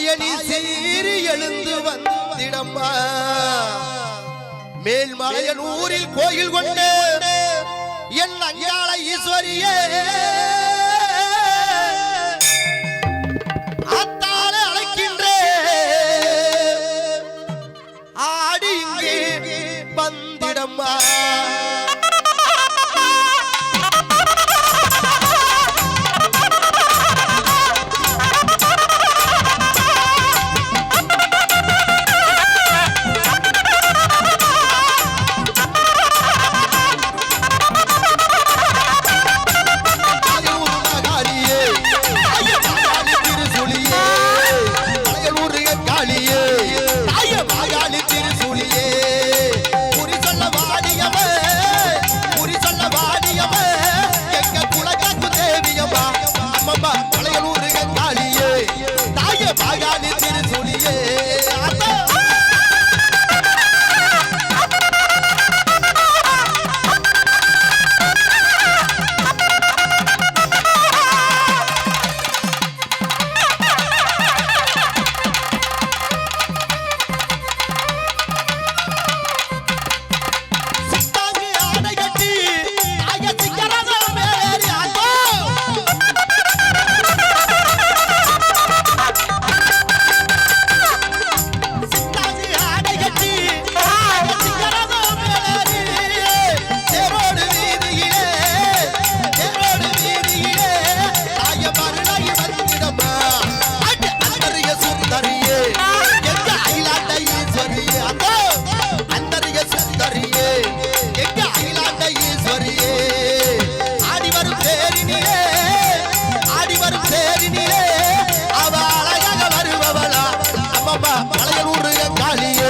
தாயணி சீறி எழுந்து வந்திடம்மா. மேல்மலையனூரில் கோயில் கொண்டு என் அங்காள ஈஸ்வரியே. வந்திடம்மா. பாபா தலையூர் காளியே.